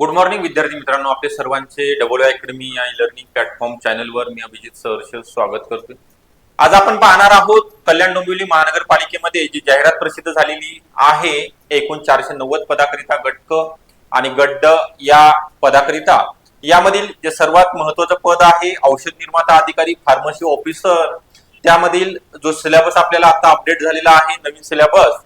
Good morning विद्यार्थी मित्रांनो. आपले सर्वांचे डबल अकॅडमी या लर्निंग प्लॅटफॉर्म चॅनलवर मी अभिजित सहर्ष स्वागत करतो आज आपण पाहणार आहोत कल्याण डोंबिवली महानगरपालिकेमध्ये जी जाहिरात प्रसिद्ध झालेली आहे एकूण चारशे नव्वद पदाकरिता गटक आणि गड्ड या पदाकरिता. यामधील जे सर्वात महत्वाचं पद आहे औषध निर्माता अधिकारी फार्मसी ऑफिसर त्यामधील जो सिलेबस आपल्याला आता अपडेट झालेला आहे नवीन सिलेबस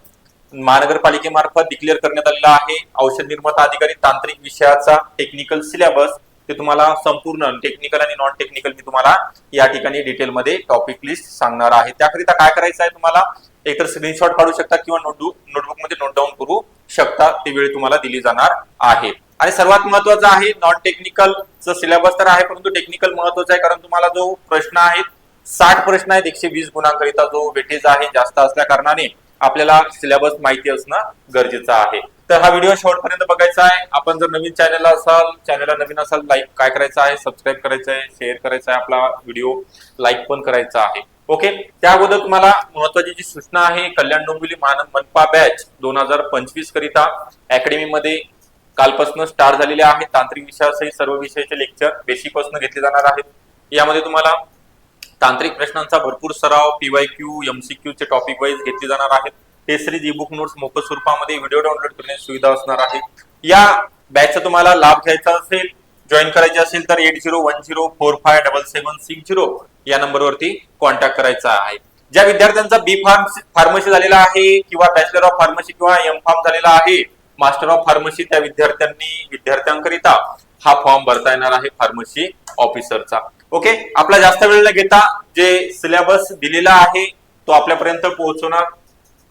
महानगरपालिकेमार्फत डिक्लेअर करण्यात आलेला आहे. औषध निर्माता अधिकारी तांत्रिक विषयाचा टेक्निकल सिलेबस ते तुम्हाला संपूर्ण टेक्निकल आणि नॉन टेक्निकल मी तुम्हाला या ठिकाणी डिटेलमध्ये टॉपिक लिस्ट सांगणार आहे. त्याकरिता काय करायचं आहे तुम्हाला? एकतर स्क्रीनशॉट काढू शकता किंवा नोटबुक नोटबुकमध्ये नोट डाऊन करू शकता. ती वेळ तुम्हाला दिली जाणार आहे. आणि सर्वात महत्वाचं आहे नॉन टेक्निकलचं सिलेबस तर आहे परंतु टेक्निकल महत्वाचं आहे कारण तुम्हाला जो प्रश्न आहे साठ प्रश्न आहेत एकशे वीस गुणांकरिता जो वेटेज आहे जास्त असल्या कारणाने आपल्याला सिलेबस माहिती असणं गरजेचं आहे. तर हा व्हिडिओ शेवटपर्यंत बघायचा आहे. आपण जर नवीन चॅनलला असाल चॅनलला नवीन असाल लाईक काय करायचं आहे? सबस्क्राईब करायचं आहे शेअर करायचं आहे आपला व्हिडिओ लाईक पण करायचा आहे. ओके त्या अगोदर तुम्हाला महत्वाची जी सूचना आहे कल्याण डोंबिवली महान मनपा बॅच दोन हजार पंचवीस करिता अकॅडमीमध्ये कालपासून स्टार्ट झालेले आहेत तांत्रिक विषयासहित सर्व विषयाचे लेक्चर बेसिकपासून घेतले जाणार आहेत. यामध्ये तुम्हाला तांत्रिक प्रश्नांचा भरपूर सराव पीवाय क्यू एमसीक्यू चे टॉपिक वाईज घेतले जाणार आहेत. ते सिरीज ई बुक नोट्स मोफत स्वरूपामध्ये व्हिडिओ डाउनलोड करण्याची सुविधा असणार आहे. या बॅचचा तुम्हाला लाभ घ्यायचा असेल जॉईन करायचे असेल तर eight zero one zero four five double seven six zero या नंबरवरती कॉन्टॅक्ट करायचा आहे. ज्या विद्यार्थ्यांचा बी फार्म फार्मसी झालेला आहे किंवा बॅचलर ऑफ फार्मसी किंवा एम फार्म झालेला आहे मास्टर ऑफ फार्मसी त्या विद्यार्थ्यांनी विद्यार्थ्यांकरिता हा फॉर्म भरता येणार आहे फार्मसी ऑफिसरचा ओके? आपला जास्त वेळ न घेता जे सिलेबस दिलेला आहे तो आपल्यापर्यंत पोहोचवणार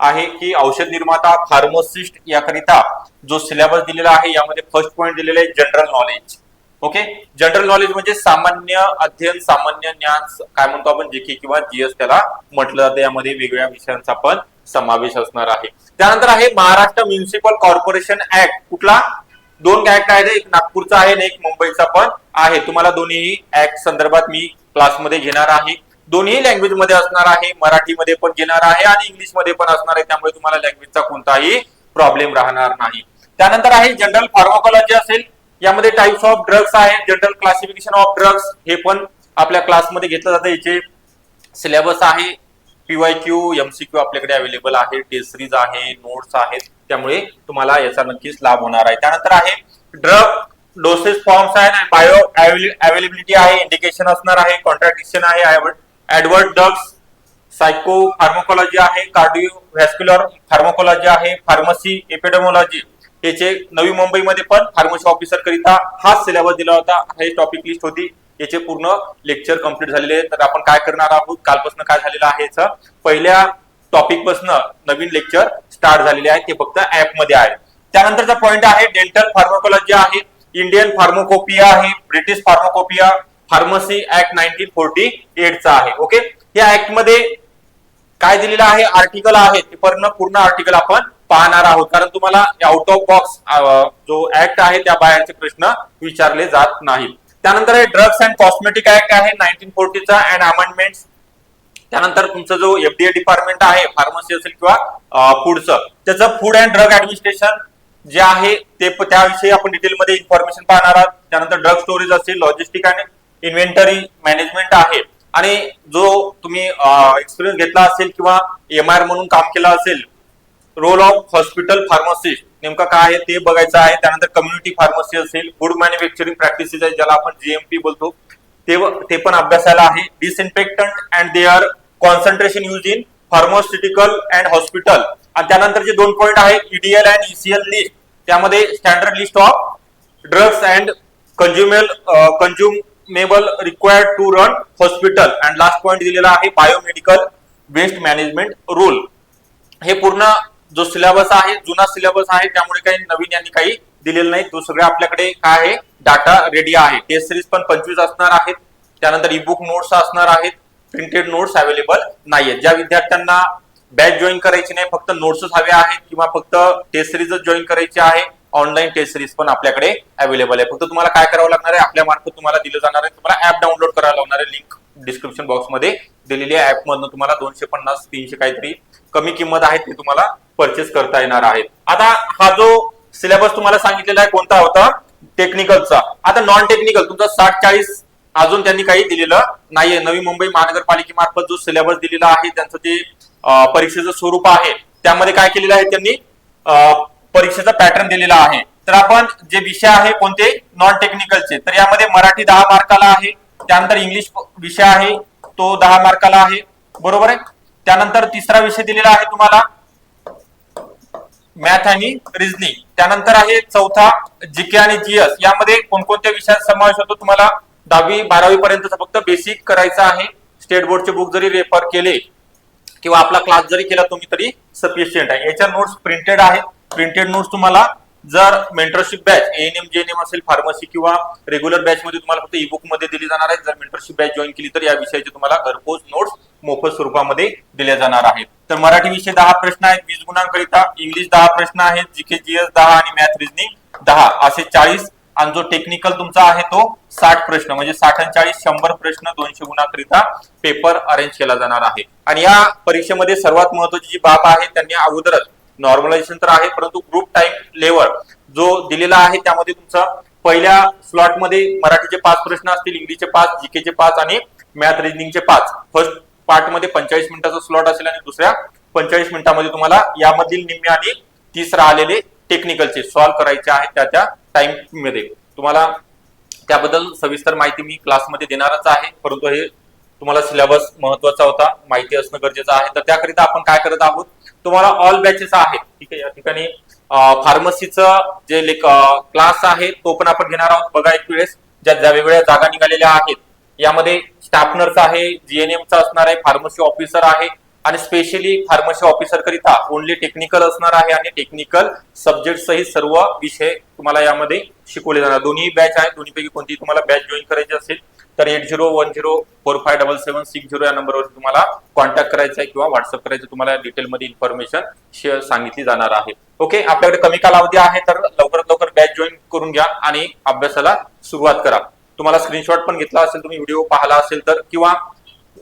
आहे की औषध निर्माता फार्मसिस्ट याकरिता जो सिलेबस दिलेला आहे यामध्ये फर्स्ट पॉईंट दिलेला आहे general knowledge okay? General knowledge म्हणजे सामान्य अध्ययन सामान्य ज्ञान काय म्हणतो आपण जे की किंवा जीएस त्याला म्हटलं जातं यामध्ये वेगवेगळ्या विषयांचा पण समावेश असणार आहे. त्यानंतर आहे महाराष्ट्र म्युन्सिपल कॉर्पोरेशन ऍक्ट कुठला? दोन ऍक्ट आहेत एक नागपूरचा आहे आणि एक मुंबईचा पण आहे. तुम्हाला दोन्ही ऍक्ट संदर्भात मी क्लासमध्ये घेणार आहे. दोन्ही लँग्वेजमध्ये असणार आहे मराठीमध्ये पण घेणार आहे आणि इंग्लिशमध्ये पण असणार आहे. त्यामुळे तुम्हाला लँग्वेजचा कोणताही प्रॉब्लेम राहणार नाही. त्यानंतर आहे जनरल फार्माकोलॉजी असेल. यामध्ये टाइप्स ऑफ ड्रग्स आहे. जनरल क्लासिफिकेशन ऑफ ड्रग्स हे पण आपल्या क्लासमध्ये घेतलं जातं. याचे सिलेबस आहे. पीवाय क्यू एमसीक्यू आपल्याकडे अवेलेबल आहे टेस्ट सिरीज आहे नोट्स आहेत. त्यामुळे तुम्हाला याचा नक्कीच लाभ होणार आहे. त्यानंतर आहे ड्रग डोसेस फॉर्म्स आहे बायो अवेलेबिलिटी आहे इंडिकेशन असणार आहे कॉन्ट्रॅक्टिशन आहे ऍडवर्ड ड्रग्स सायको फार्मोकॉलॉजी आहे कार्डिओ व्हॅस्क्युलर फार्मोकॉलॉजी आहे फार्मसी एपिडेमोलॉजी याचे नवी मुंबईमध्ये पण फार्मसी ऑफिसर करिता हाच सिलेबस दिला होता. हे टॉपिक लिस्ट होती. याचे पूर्ण लेक्चर कंप्लीट झालेले तर आपण काय करणार आहोत? कालपासून काय झालेलं आहे याचं? पहिल्या टॉपिकपासून नवीन लेक्चर स्टार्ट झालेले आहेत. ते फक्त ऍपमध्ये आहे त्यानंतरचा पॉइंट आहे डेंटल फार्माकोलॉजी आहे इंडियन फार्मोकोपिया आहे British pharmacopoeia pharmacy act nineteen forty एटचा आहे. ओके या ऍक्टमध्ये काय दिलेलं आहे? आर्टिकल आहे. ते पूर्ण पूर्ण आर्टिकल आपण पाहणार आहोत. कारण तुम्हाला आउट ऑफ बॉक्स जो ऍक्ट आहे त्या बाहेरचे प्रश्न विचारले जात नाहीत. त्यानंतर हे ड्रग्स अँड कॉस्मेटिक ऍक्ट आहे नाईन्टीन फोर्टीचा अँड अमेंडमेंट त्यानंतर तुमचं जो एफडीए डिपार्टमेंट आहे फार्मसी असेल किंवा फूडचं त्याचं फूड अँड ड्रग ऍडमिनिस्ट्रेशन जे आहे ते त्याविषयी आपण डिटेलमध्ये इन्फॉर्मेशन पाहणार आहोत. त्यानंतर ड्रग स्टोरेज असेल लॉजिस्टिक आणि इन्व्हेंटरी मॅनेजमेंट आहे. आणि जो तुम्ही एक्सपिरियन्स घेतला असेल किंवा एम आर म्हणून काम केलं असेल रोल ऑफ हॉस्पिटल फार्मसिस्ट नेमकं काय आहे ते बघायचं आहे. त्यानंतर कम्युनिटी फार्मसी असेल गुड मॅन्युफॅक्चरिंग प्रॅक्टिसेस आहे ज्याला आपण जीएमपी बोलतो. ते ते पण अभ्यासाला आहे. Disinfectant and their concentration use in pharmaceutical and hospital आणि त्यानंतर जे दोन पॉईंट आहे ईडीएल अँड ईसीएल लिस्ट त्यामध्ये standard list of drugs and consumable consumable required to run hospital and last point दिलेला आहे बायोमेडिकल वेस्ट मॅनेजमेंट रूल हे पूर्ण जो सिलेबस आहे जुना सिलेबस आहे त्यामुळे काही नवीन यांनी काही दिलेलं नाही. तो सगळं आपल्याकडे काय आहे? डाटा रेडी आहे. टेस्ट सिरीज पण पंचवीस असणार आहेत. त्यानंतर ई बुक नोट्स असणार आहेत. प्रिंटेड नोट्स अवेलेबल नाहीयेत. ज्या विद्यार्थ्यांना बॅच जॉईन करायची नाही फक्त नोट्सच हवे आहेत किंवा फक्त टेस्ट सिरीजच जॉईन करायची आहे ऑनलाईन टेस्ट सिरीज पण आपल्याकडे अवेलेबल आहे. फक्त तुम्हाला काय करावं लागणार आहे? आपल्या मार्फत तुम्हाला दिलं जाणार आहे. तुम्हाला ऍप डाउनलोड करायला लागणार आहे. लिंक डिस्क्रिप्शन बॉक्समध्ये दिलेली ऍप मधून तुम्हाला दोनशे पन्नास तीनशे काहीतरी कमी किंमत आहे ते तुम्हाला परचेस करता येणार आहे आता हा जो सिलेबस तुम्हाला सांगितलेला आहे कोणता होता? टेक्निकलचा आता नॉन टेक्निकल तुमचा साठ चाळीस अजून त्यांनी काही दिलेलं नाहीये. नवी मुंबई महानगरपालिकेमार्फत जो सिलेबस दिलेला आहे त्यांचं जे परीक्षेचं स्वरूप आहे. त्यामध्ये काय केलेलं आहे त्यांनी? परीक्षेचा पॅटर्न दिलेला आहे. तर आपण जे विषय आहे कोणते? नॉन टेक्निकलचे तर यामध्ये मराठी दहा मार्काला आहे. त्यानंतर इंग्लिश विषय आहे. तो दहा मार्काला आहे. बरोबर आहे? त्यानंतर तिसरा विषय दिलेला आहे तुम्हाला. मॅथ आणि रिझनिंग. त्यानंतर आहे चौथा जीके आणि जीएस. यामध्ये कोणकोणत्या विषयात समावेश होतो तुम्हाला दहावी बारावी पर्यंतचा फक्त बेसिक करायचं आहे. स्टेट बोर्डचे बुक जरी रेफर केले किंवा आपला क्लास जरी केला तुम्ही तरी सफिशियंट आहे. याच्या नोट्स प्रिंटेड आहेत. प्रिंटेड नोट्स तुम्हाला जर मेंटरशिप बॅच एएनएम जेएनएम असेल फार्मसी किंवा रेग्युलर बॅच मध्ये तुम्हाला फक्त ई बुकमध्ये दिली जाणार आहे जर मेंटरशिप बॅच जॉईन केली तर या विषयाचे तुम्हाला घरपोच नोट्स मोफत स्वरूपामध्ये दिल्या जाणार आहेत. तर मराठी विषय दहा प्रश्न आहेत वीस गुणांकरिता इंग्लिश दहा प्रश्न आहेत जीके जीएस दहा आणि मॅथ रिजनिंग दहा. असे चाळीस आणि जो टेक्निकल तुमचा आहे तो साठ प्रश्न म्हणजे साठ आणि चाळीस शंभर प्रश्न दोनशे गुणाकरिता पेपर अरेंज केला जाणार आहे. आणि या परीक्षेमध्ये सर्वात महत्वाची जी बाब आहे त्यांनी अगोदरच नॉर्मलायझेशन तर आहे परंतु ग्रुप टाइम लेवल जो दिलेला आहे त्यामध्ये तुमचा पहिल्या स्लॉटमध्ये मराठीचे पाच प्रश्न असतील इंग्लिशचे पाच जीकेचे पाच आणि मॅथ रिजनिंगचे पाच. फर्स्ट पार्टमध्ये पंचेचाळीस मिनिटाचा स्लॉट असेल आणि दुसऱ्या पंचेचाळीस मिनिटामध्ये तुम्हाला यामधील निम्मे आणि तीस राहिलेले टेक्निकलचे सॉल्व्ह करायचे आहेत त्या त्या टाइममध्ये. तुम्हाला त्याबद्दल सविस्तर माहिती मी क्लासमध्ये देणारच आहे. परंतु हे तुम्हाला सिलेबस महत्त्वाचा होता माहिती असणं गरजेचं आहे. तर त्याकरिता आपण काय करत आहोत? तुम्हाला ऑल बॅचेस आहेत. ठीक आहे या ठिकाणी फार्मसीचं जे क्लास आहे तो पण आपण घेणार आहोत. बघा एक वेळेस ज्या ज्या वेगवेगळ्या जागा निघालेल्या आहेत. यामध्ये स्टाफ आहे जीएनएमचा असणार आहे फार्मसी ऑफिसर आहे आणि स्पेशली फार्मसी ऑफिसर करिता ओनली टेक्निकल असणार आहे आणि टेक्निकल सब्जेक्ट सहित सर्व विषय तुम्हाला यामध्ये शिकवले जाणार. दोन्ही बॅच आहेत दोन्हीपैकी कोणती तुम्हाला बॅच जॉईन करायची असेल तर eight zero one zero four five double seven six zero या नंबरवर तुम्हाला कॉन्टॅक्ट करायचा आहे किंवा व्हॉट्सअप करायचं तुम्हाला डिटेलमध्ये इन्फॉर्मेशन शेअर सांगितली जाणार आहे. ओके आपल्याकडे कमी कालावधी आहे तर लवकरात लवकर बॅच जॉईन करून घ्या आणि अभ्यासाला सुरुवात करा. तुम्हाला स्क्रीनशॉट पण घेतला असेल तुम्ही व्हिडिओ पाहिला असेल तर किंवा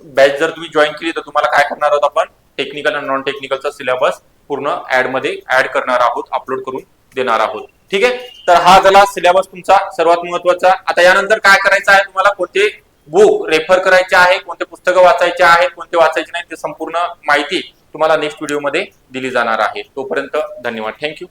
बॅच जर तुम्ही जॉईन केली तर तुम्हाला काय करणार आहोत आपण? टेक्निकल आणि नॉन टेक्निकलचा सिलेबस पूर्ण ऍडमध्ये ऍड करणार आहोत अपलोड करून देणार आहोत. ठीक आहे? तर हा झाला सिलेबस तुमचा सर्वात महत्त्वाचा आता यानंतर काय करायचं आहे तुम्हाला? कोणते बुक रेफर करायचे आहे कोणते पुस्तकं वाचायचे आहेत कोणते वाचायचे नाही ते संपूर्ण माहिती तुम्हाला नेक्स्ट व्हिडिओमध्ये दिली जाणार आहे. तोपर्यंत धन्यवाद. थँक्यू